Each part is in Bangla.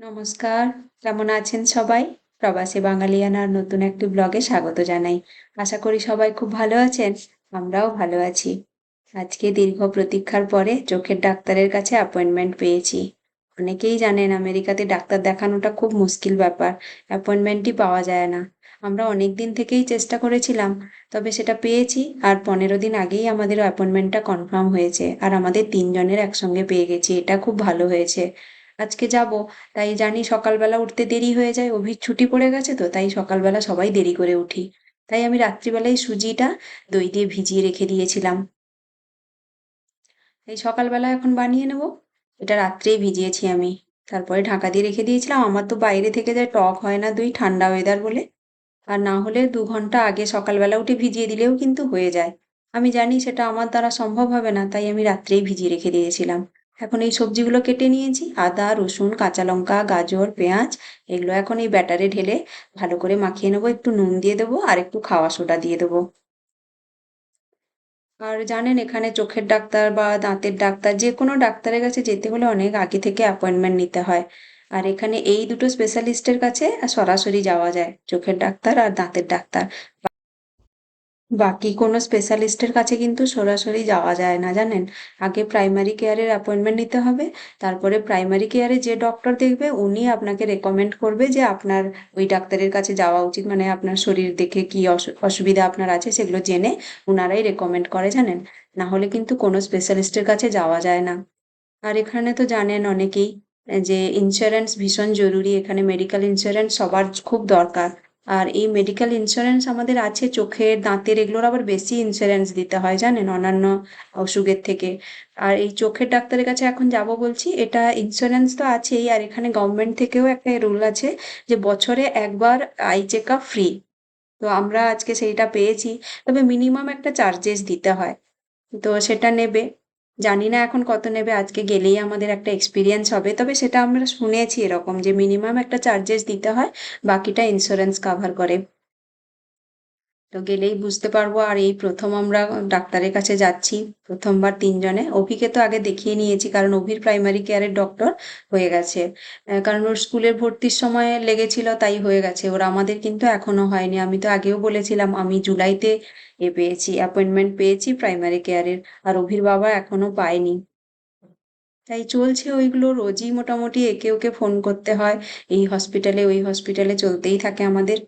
নমস্কার। কেমন আছেন সবাই? প্রবাসী বাঙালিয়ানার নতুন একটি ব্লগে স্বাগত জানাই। আশা করি সবাই খুব ভালো আছেন, আমরাও ভালো আছি। আজকে দীর্ঘ প্রতীক্ষার পরে চোখের ডাক্তারের কাছে অ্যাপয়েন্টমেন্ট পেয়েছি। অনেকেই জানেন আমেরিকাতে ডাক্তার দেখানোটা খুব মুশকিল ব্যাপার অ্যাপয়েন্টমেন্টই পাওয়া যায় না। আমরা অনেক দিন থেকেই চেষ্টা করেছিলাম, তবে সেটা পেয়েছি আর পনেরো দিন আগেই আমাদের অ্যাপয়েন্টমেন্টটা কনফার্ম হয়েছে আর আমাদের তিনজনের একসঙ্গে পেয়ে গেছি, এটা খুব ভালো হয়েছে। আজকে যাব। তাই জানি সকালবেলা উঠতে দেরি হয়ে যায়, অভির ছুটি পড়ে গেছে তো, তাই সকালবেলা সবাই দেরি করে উঠি। তাই আমি রাত্রিবেলায় সুজিটা দই দিয়ে ভিজিয়ে রেখে দিয়েছিলাম। এই সকালবেলা এখন বানিয়ে নেব। এটা রাত্রেই ভিজিয়েছি আমি। তারপরে ঢাকা দিয়ে রেখে দিয়েছিলাম। আমার তো বাইরে থেকে যায় টক হয় না দই, ঠান্ডা ওয়েদার বলে। আর না হলে দু ঘণ্টা আগে সকালবেলা উঠে ভিজিয়ে দিলেও কিন্তু হয়ে যায়। আমি জানি সেটা আমার দ্বারা সম্ভব হবে না, তাই আমি রাত্রেই ভিজিয়ে রেখে দিয়েছিলাম। এখন এই সবজিগুলো কেটে নিয়েছি। আদা, রসুন, কাঁচা লঙ্কা, গাজর, পেঁয়াজ, এগুলো এখন এই ব্যাটারে ঢেলে ভালো করে মাখিয়ে নেব। একটু নুন দিয়ে দেবো আর একটু খাওয়া সোডা দিয়ে দেবো। আর জানেন, এখানে চোখের ডাক্তার বা দাঁতের ডাক্তার, যে কোনো ডাক্তারের কাছে যেতে হলে অনেক আগে থেকে অ্যাপয়েন্টমেন্ট নিতে হয়। আর এখানে এই দুটো স্পেশালিস্টের কাছে সরাসরি যাওয়া যায়, চোখের ডাক্তার আর দাঁতের ডাক্তার। বাকি কোনো স্পেশালিস্টের কাছে কিন্তু সরাসরি যাওয়া যায় না জানেন? আগে প্রাইমারি কেয়ারের অ্যাপয়েন্টমেন্ট নিতে হবে, তারপরে প্রাইমারি কেয়ারে যে ডক্টর দেখবে, উনি আপনাকে রেকমেন্ড করবে যে আপনার ওই ডাক্তারের কাছে যাওয়া উচিত। মানে আপনার শরীর দেখে কি অসুবিধা আপনার আছে সেগুলো জেনে ওনারাই রেকমেন্ড করে জানেন। না হলে কিন্তু কোনো স্পেশালিস্টের কাছে যাওয়া যায় না। আর এখানে তো জানেন অনেকেই, যে ইন্স্যুরেন্স ভীষণ জরুরি, এখানে মেডিকেল ইন্স্যুরেন্স সবার খুব দরকার। আর এই মেডিকেল ইন্স্যুরেন্স আমাদের আছে, চোখের, দাঁতের, এগুলোর আবার বেশি ইন্স্যুরেন্স দিতে হয় জানেন, অন্যান্য অসুখের থেকে। আর এই চোখের ডাক্তারের কাছে এখন যাব বলছি, এটা ইন্স্যুরেন্স তো আছেই, আর এখানে গভর্নমেন্ট থেকেও একটা রুল আছে যে বছরে একবার আই চেক আপ ফ্রি তো আমরা আজকে সেইটা পেয়েছি, তবে মিনিমাম একটা চার্জেস দিতে হয়। তো সেটা নেবে। জানি না এখন কত নেবে, আজকে গেলেই আমাদের একটা এক্সপিরিয়েন্স হবে। তবে সেটা আমরা শুনেছি এরকম যে মিনিমাম একটা চার্জেস দিতে হয়, বাকিটা ইন্স্যুরেন্স কভার করে। তো গেলেই বুঝতে পারব। আর এই প্রথম আমরা ডাক্তারের কাছে যাচ্ছি, প্রথমবার তিনজনে। অভিকে তো আগে দেখিয়ে নিয়েছি, কারণ অভির প্রাইমারি কেয়ারের ডক্টর হয়ে গেছে। কারণ ওর স্কুলের ভর্তির সময় লেগেছিল, তাই হয়ে গেছে। ওর আমাদের কিন্তু এখনও হয়নি। আমি তো আগেও বলেছিলাম, আমি জুলাইতে এ পেয়েছি অ্যাপয়েন্টমেন্ট পেয়েছি প্রাইমারি কেয়ারের আর অভির বাবা এখনও পায়নি। তাই চলছে ওইগুলো। রোজই মোটামুটি একে ওকে ফোন করতে হয়। এই হসপিটালে ওই হসপিটালে চলতেই থাকে আমাদের।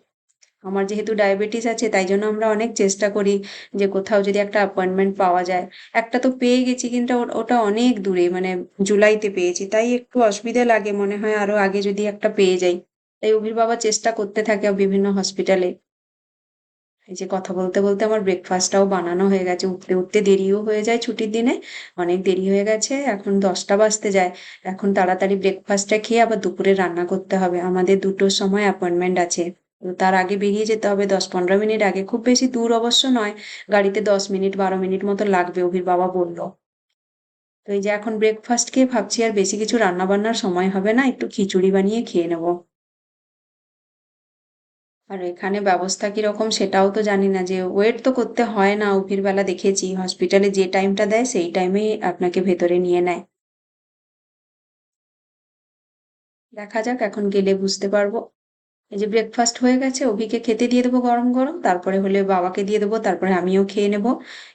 আমার যেহেতু ডায়াবেটিস আছে, তাই জন্য আমরা অনেক চেষ্টা করি যে কোথাও যদি একটা অ্যাপয়েন্টমেন্ট পাওয়া যায়। একটা তো পেয়ে গেছি, কিন্তু ওটা অনেক দূরে মানে জুলাইতে পেয়েছি। তাই একটু অসুবিধা লাগে, মনে হয় আরও আগে যদি একটা পেয়ে যাই। তাই অভির বাবা চেষ্টা করতে থাকে বিভিন্ন হসপিটালে এই যে কথা বলতে বলতে আমার ব্রেকফাস্টটাও বানানো হয়ে গেছে। উঠতে উঠতে দেরিও হয়ে যায় ছুটির দিনে। অনেক দেরি হয়ে গেছে, এখন দশটা বাজতে যায়। এখন তাড়াতাড়ি ব্রেকফাস্টটা খেয়ে আবার দুপুরে রান্না করতে হবে। আমাদের দুটোর সময় অ্যাপয়েন্টমেন্ট আছে। তার আগে বেরিয়ে যেতে হবে দশ পনেরো মিনিট আগে। খুব বেশি দূর অবশ্য নয়, গাড়িতে দশ মিনিট, বারো মিনিট মতো লাগবে, অভির বাবা বলল। তো এই যে এখন ব্রেকফাস্ট খেয়ে ভাবছি, আর বেশি কিছু রান্না বান্নার সময় হবে না, একটু খিচুড়ি বানিয়ে খেয়ে নেব। আর এখানে ব্যবস্থা কীরকম সেটাও তো জানি না যে ওয়েট তো করতে হয় না উভির বেলা দেখেছি। হসপিটালে যে টাইমটা দেয়, সেই টাইমেই আপনাকে ভেতরে নিয়ে নেয়। দেখা যাক, এখন গেলে বুঝতে পারব। এই যে ব্রেকফাস্ট হয়ে গেছে, অভিকে খেতে দিয়ে দেবো গরম গরম, তারপরে হলে বাবাকে দিয়ে দেবো, তারপরে আমিও খেয়ে নেব।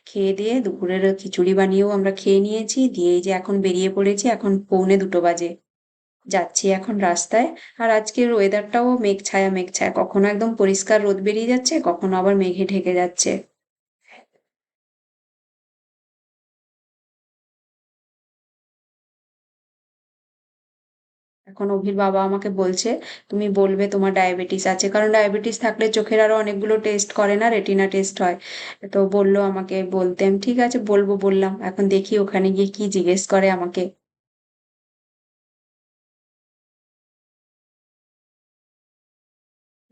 খেয়ে দিয়ে দুপুরের খিচুড়ি বানিয়েও আমরা খেয়ে নিয়েছি, দিয়ে যে এখন বেরিয়ে পড়েছি, এখন পৌনে দুটো বাজে। যাচ্ছি এখন রাস্তায়, আর আজকের ওয়েদারটাও মেঘ ছায়া মেঘ ছায়া। কখনো একদম পরিষ্কার রোদ বেরিয়ে যাচ্ছে, কখনো আবার মেঘে ঢেকে যাচ্ছে। এখন অভির বাবা আমাকে বলছে, তুমি বলবে তোমার ডায়াবেটিস আছে। কারণ ডায়াবেটিস থাকলে চোখের আরও অনেকগুলো টেস্ট করে না রেটিনা টেস্ট হয়। তো বলল আমাকে বলতে, আমি ঠিক আছে, বলব, বললাম। এখন দেখি ওখানে গিয়ে কি জিজ্ঞেস করে আমাকে।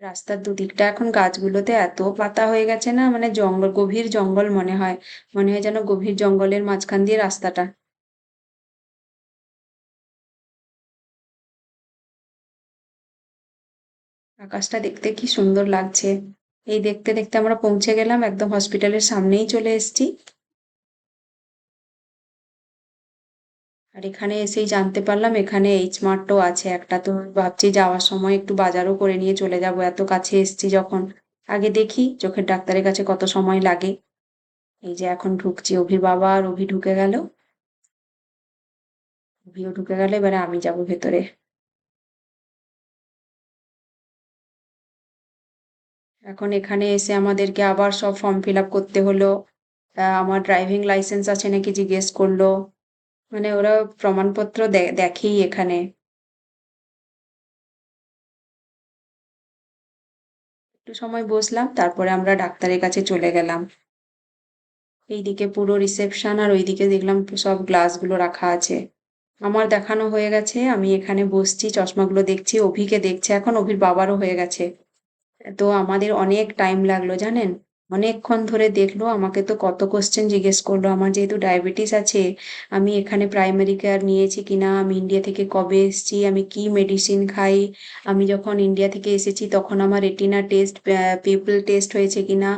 রাস্তার দুদিকটা এখন গাছগুলোতে এত পাতা হয়ে গেছে না মানে জঙ্গল, গভীর জঙ্গল মনে হয়। মনে হয় যেন গভীর জঙ্গলের মাঝখান দিয়ে রাস্তাটা। আকাশটা দেখতে কি সুন্দর লাগছে। এই দেখতে দেখতে আমরা পৌঁছে গেলাম একদম হসপিটালের সামনেই চলে এসছি। আর এখানে এসেই জানতে পারলাম এখানে এইচ মার্টও আছে একটা। তো ভাবছি যাওয়ার সময় একটু বাজারও করে নিয়ে চলে যাব। এত কাছে এসছি যখন। আগে দেখি চোখের ডাক্তারের কাছে কত সময় লাগে। এই যে এখন ঢুকছি। অভির বাবা আর অভি ঢুকে গেল। অভিও ঢুকে গেলে, এবারে আমি যাব ভেতরে। এখন এখানে এসে আমাদেরকে আবার সব ফর্ম ফিল আপ করতে হলো। আমার ড্রাইভিং লাইসেন্স আছে নাকি জিজ্ঞেস করল। মানে ওরা প্রমাণপত্র দেখেই এখানে। একটু সময় বসলাম, তারপরে আমরা ডাক্তারের কাছে চলে গেলাম। এইদিকে পুরো রিসেপশন আর ওইদিকে দেখলাম সব গ্লাসগুলো রাখা আছে। আমার দেখানো হয়ে গেছে, আমি এখানে বসছি, চশমাগুলো দেখছি, অভিকে দেখছে, এখন অভির বাবারও হয়ে গেছে। তো আমাদের অনেক টাইম লাগল জানেন? অনেকক্ষণ ধরে দেখল, আমাকে তো কত কোশ্চেন জিজ্ঞেস করল। আমার যেহেতু ডায়াবেটিস আছে, আমি এখানে প্রাইমারি কেয়ার নিয়েছি কিনা, আমি ইন্ডিয়া থেকে কবে এসেছি, আমি কি মেডিসিন খাই, আমি যখন ইন্ডিয়া থেকে এসেছি তখন আমার রেটিনা টেস্ট পিপল টেস্ট হয়েছে কিনা,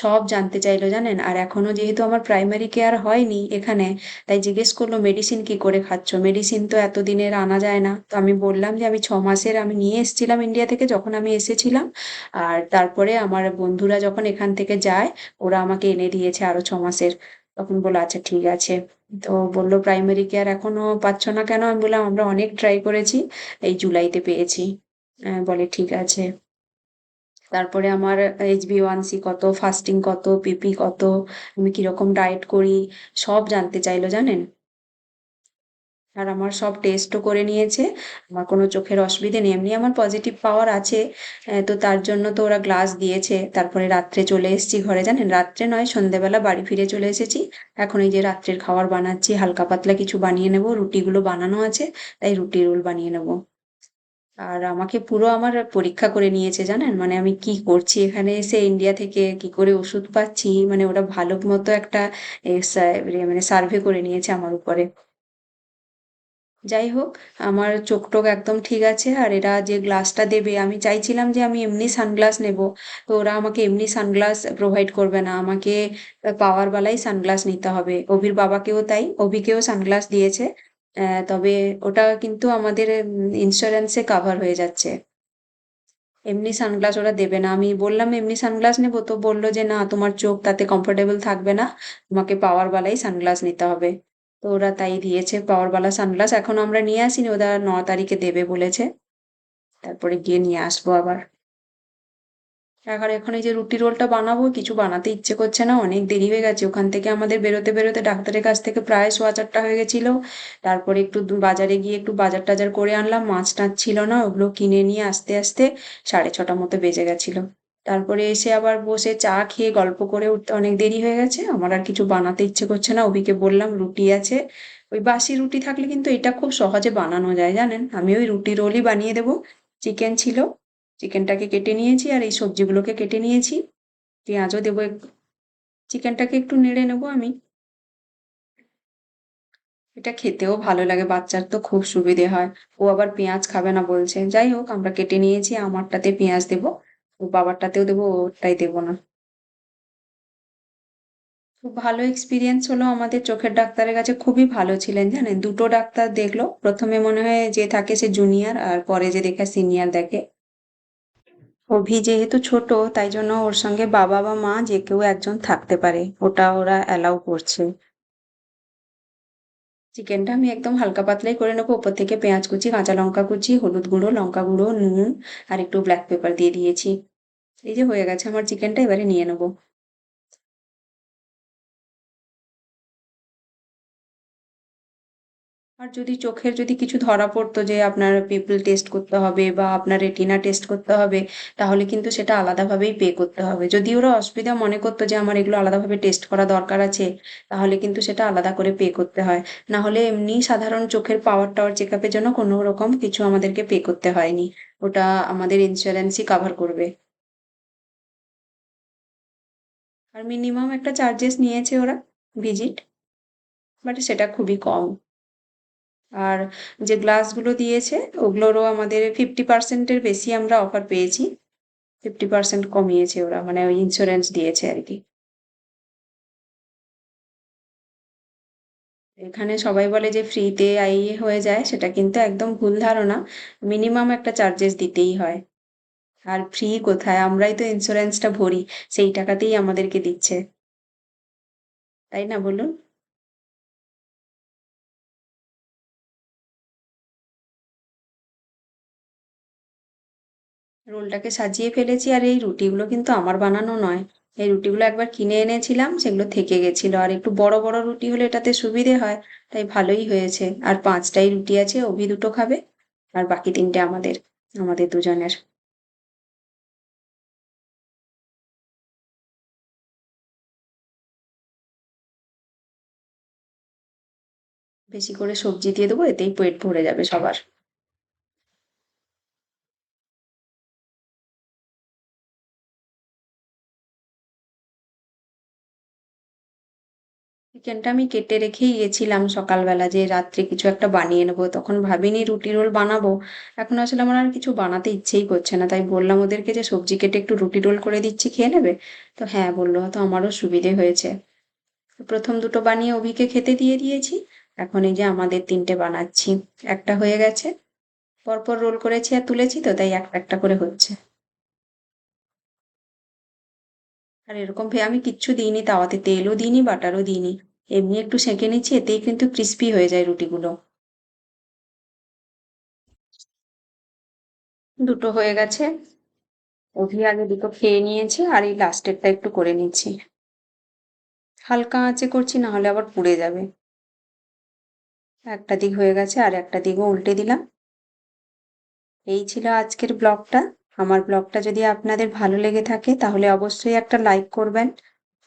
সব জানতে চাইলো, জানেন? আর এখনও যেহেতু আমার প্রাইমারি কেয়ার হয়নি এখানে, তাই জিজ্ঞেস করল মেডিসিন কি করে খাচ্ছ? মেডিসিন তো এতদিনের আনা যায় না। তো আমি বললাম যে, আমি ছ মাসের, আমি নিয়ে এসেছিলাম ইন্ডিয়া থেকে যখন আমি এসেছিলাম। আর তারপরে আমার বন্ধুরা যখন এখান থেকে যায় ওরা আমাকে এনে দিয়েছে আরও ছ মাসের। তখন বলল আচ্ছা ঠিক আছে। তো বলল প্রাইমারি কেয়ার এখনও পাচ্ছ না কেন? আমি বললাম আমরা অনেক ট্রাই করেছি এই জুলাইতে পেয়েছি। আহ, বলে ঠিক আছে। তারপরে আমার এইচ বি ওয়ান সি কত ফাস্টিং কত পিপি কত আমি কীরকম ডায়েট করি সব জানতে চাইলো জানেন? আর আমার সব টেস্টও করে নিয়েছে। আমার কোনো চোখের অসুবিধে নেই, এমনি আমার পজিটিভ পাওয়ার আছে তো তার জন্য তো ওরা গ্লাস দিয়েছে। তারপরে রাত্রে চলে এসেছি ঘরে, জানেন? রাত্রে নয়, সন্ধেবেলা বাড়ি ফিরে চলে এসেছি। এখন এই যে রাত্রের খাবার বানাচ্ছি, হালকা পাতলা কিছু বানিয়ে নেব, রুটিগুলো বানানো আছে, তাই রুটি রোল বানিয়ে নেব। আর আমাকে পুরো আমার পরীক্ষা করে নিয়েছে, জানেন? মানে আমি কি করছি এখানে এসে ইন্ডিয়া থেকে, কি করে ওষুধ পাচ্ছি? মানে ওরা ভালো মতো একটা মানে সার্ভে করে নিয়েছে আমার উপরে। যাই হোক, আমার চোখ টোক একদম ঠিক আছে আর এরা যে গ্লাসটা দেবে, আমি চাইছিলাম যে আমি এমনি সানগ্লাস নেব। তো ওরা আমাকে এমনি সানগ্লাস প্রোভাইড করবে না, আমাকে পাওয়ার বালাই সানগ্লাস নিতে হবে। অভির বাবাকেও তাই, অভিকেও সানগ্লাস দিয়েছে। তবে ওটা কিন্তু আমাদের ইন্স্যুরেন্সে কাভার হয়ে যাচ্ছে। এমনি সানগ্লাস ওরা দেবে না। আমি বললাম, এমনি সানগ্লাস নেব? তো বলল যে, না, তোমার চোখ তাতে কমফোর্টেবল থাকবে না। তোমাকে পাওয়ার বালাই সানগ্লাস নিতে হবে। তো ওরা তাই দিয়েছে পাওয়ার বালা সানগ্লাস। এখন আমরা নিয়ে আসিনি, ওরা ন তারিখে দেবে বলেছে। তারপরে গিয়ে নিয়ে আসব আবার। এখন এখন এই যে রুটি রোলটা বানাবো, কিছু বানাতে ইচ্ছে করছে না, অনেক দেরি হয়ে গেছে। ওখান থেকে আমাদের বেরোতে বেরোতে ডাক্তারের কাছ থেকে প্রায় সোয়া চারটা হয়ে গেছিল। তারপরে একটু বাজারে গিয়ে একটু বাজার টাজার করে আনলাম, মাছ টাছ ছিল না, ওগুলো কিনে নিয়ে আস্তে আস্তে সাড়ে ছটা মতো বেজে গেছিল। তারপরে এসে আবার বসে চা খেয়ে গল্প করে উঠতে অনেক দেরি হয়ে গেছে। আমার আর কিছু বানাতে ইচ্ছে করছে না। অভিকে বললাম, রুটি আছে। ওই বাসি রুটি থাকলে কিন্তু এটা খুব সহজে বানানো যায়, জানেন? আমি ওই রুটি রোলই বানিয়ে দেবো। চিকেন ছিল, চিকেনটাকে কেটে নিয়েছি আর এই সবজিগুলোকে কেটে নিয়েছি। পেঁয়াজও দেবো চিকেনটাকে একটু নেড়ে নেব আমি। এটা খেতেও ভালো লাগে, বাচ্চার তো খুব সুবিধে হয়। ও আবার পেঁয়াজ খাবে না বলছে। যাই হোক, আমরা কেটে নিয়েছি, আমারটাতে পেঁয়াজ দেবো। বাবারটাতেও দেবো ওটাই দেবো না। খুব ভালো এক্সপিরিয়েন্স হলো আমাদের চোখের ডাক্তারের কাছে, খুবই ভালো ছিলেন, জানেন? দুটো ডাক্তার দেখল, প্রথমে মনে হয় যে থাকে সে জুনিয়র আর পরে যে দেখে সিনিয়র দেখে। অভি যেহেতু ছোট, তাই জন্য ওর সঙ্গে বাবা বা মা যে কেউ একজন থাকতে পারে, ওটা ওরা অ্যালাউ করছে। চিকেনটা আমি একদম হালকা পাতলাই করে নেব, ওপর থেকে পেঁয়াজ কুচি, কাঁচা লঙ্কা কুচি, হলুদ গুঁড়ো, লঙ্কা গুঁড়ো, নুন, আর একটু ব্ল্যাক পেপার দিয়ে দিয়েছি। এই যে হয়ে গেছে, আমার চিকেনটা এবারে নিয়ে নেব। আর যদি চোখের যদি কিছু ধরা পড়তো যে আপনার পিপল টেস্ট করতে হবে বা আপনার রেটিনা টেস্ট করতে হবে, তাহলে কিন্তু সেটা আলাদাভাবেই পে করতে হবে। যদি ওরা অসুবিধা মনে করতো যে আমার এগুলো আলাদাভাবে টেস্ট করা দরকার আছে, তাহলে কিন্তু সেটা আলাদা করে পে করতে হয়। না হলে এমনি সাধারণ চোখের পাওয়ার টাওয়ার চেক আপের জন্য কোনো রকম কিছু আমাদেরকে পে করতে হয়নি। ওটা আমাদের ইন্স্যুরেন্সই কাভার করবে। আর মিনিমাম একটা চার্জেস নিয়েছে ওরা ভিজিট বাট সেটা খুবই কম। আর যে গ্লাসগুলো দিয়েছে, ওগুলোরও আমাদের ফিফটি পার্সেন্টের বেশি আমরা অফার পেয়েছি। ফিফটি পার্সেন্ট কমিয়েছে ওরা মানে ওই ইন্স্যুরেন্স দিয়েছে আর কি। এখানে সবাই বলে যে ফ্রিতে ইয়ে হয়ে যায়, সেটা কিন্তু একদম ভুল ধারণা। মিনিমাম একটা চার্জেস দিতেই হয়। আর ফ্রি কোথায়? আমরাই তো ইন্স্যুরেন্সটা ভরি, সেই টাকাতেই আমাদেরকে দিচ্ছে। তাই না বলুন? রোলটাকে সাজিয়ে ফেলেছি আর এই রুটিগুলো কিন্তু আমার বানানো নয়। এই রুটিগুলো একবার কিনে এনেছিলাম, সেগুলো থেকে গেছিল। আর একটু বড় বড় রুটি হলে এটাতে সুবিধে হয়, তাই ভালোই হয়েছে। আর পাঁচটাই রুটি আছে, অভি দুটো খাবে, আর বাকি তিনটে আমাদের আমাদের দুজনের। বেশি করে সবজি দিয়ে দেবো, এতেই পেট ভরে যাবে সবার। চিকেনটা আমি কেটে রেখেই গেছিলাম সকালবেলা, যে রাত্রে কিছু একটা বানিয়ে নেব। তখন ভাবিনি রুটি রোল বানাবো। এখন আসলে আমার আর কিছু বানাতে ইচ্ছেই করছে না। তাই বললাম ওদেরকে যে সবজি কেটে একটু রুটি রোল করে দিচ্ছি, খেয়ে নেবে? তো হ্যাঁ বলল, তো আমারও সুবিধে হয়েছে। প্রথম দুটো বানিয়ে অভিকে খেতে দিয়ে দিয়েছি। এখন এই যে আমাদের তিনটে বানাচ্ছি। একটা হয়ে গেছে। পরপর রোল করেছি আর তুলেছি তো, তাই একটা একটা করে হচ্ছে। আর এরকম আমি কিচ্ছু দিইনি তাওয়াতে, তেলও দিইনি, বাটারও দিইনি। এমনি একটু সেঁকে নিচ্ছি, এতেই কিন্তু ক্রিস্পি হয়ে যায় রুটিগুলো। দুটো হয়ে গেছে। অভি আগে দুটো খেয়ে নিয়েছি আর এই লাস্টেরটা একটু করে নিচ্ছি। হালকা আঁচে করছি না হলে আবার পুড়ে যাবে। একটা দিক হয়ে গেছে আর একটা দিকও উল্টে দিলাম। এই ছিল আজকের ব্লগটা। আমার ব্লগটা যদি আপনাদের ভালো লেগে থাকে, তাহলে অবশ্যই একটা লাইক করবেন,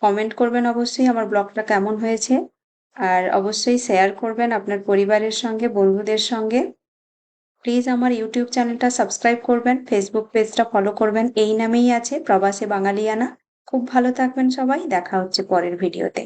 কমেন্ট করবেন অবশ্যই আমার ব্লগটা কেমন হয়েছে। আর অবশ্যই শেয়ার করবেন আপনার পরিবারের সঙ্গে, বন্ধুদের সঙ্গে। প্লিজ আমার ইউটিউব চ্যানেলটা সাবস্ক্রাইব করবেন, ফেসবুক পেজটা ফলো করবেন। এই নামেই আছে প্রবাসে বাঙালিয়ানা। খুব ভালো থাকবেন সবাই। দেখা হচ্ছে পরের ভিডিওতে।